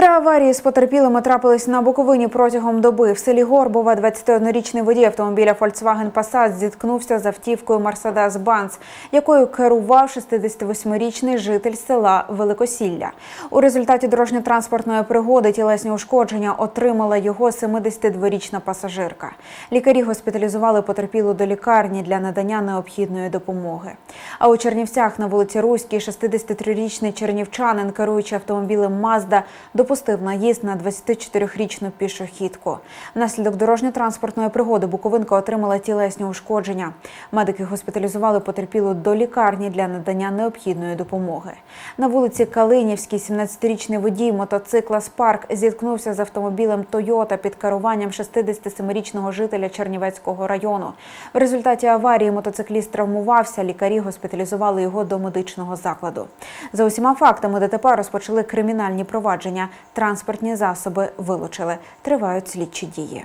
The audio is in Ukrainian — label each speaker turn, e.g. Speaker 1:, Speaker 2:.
Speaker 1: Три аварії з потерпілими трапились на Буковині протягом доби. В селі Горбова 21-річний водій автомобіля Volkswagen Passat зіткнувся з автівкою Mercedes-Benz, якою керував 68-річний житель села Великосілля. У результаті дорожньо-транспортної пригоди тілесні ушкодження отримала його 72-річна пасажирка. Лікарі госпіталізували потерпілу до лікарні для надання необхідної допомоги. А у Чернівцях на вулиці Руській 63-річний чернівчанин, керуючи автомобілем Мазда, допустив наїзд на 24-річну пішохідку. Внаслідок дорожньо-транспортної пригоди Буковинка отримала тілесні ушкодження. Медики госпіталізували потерпілу до лікарні для надання необхідної допомоги. На вулиці Калинівській 17-річний водій мотоцикла Спарк зіткнувся з автомобілем Тойота під керуванням 67-річного жителя Чернівецького району. В результаті аварії мотоцикліст травмувався. Лікарі госпіталізували його до медичного закладу. За усіма фактами ДТП розпочали кримінальні провадження. Транспортні засоби вилучили. Тривають слідчі дії.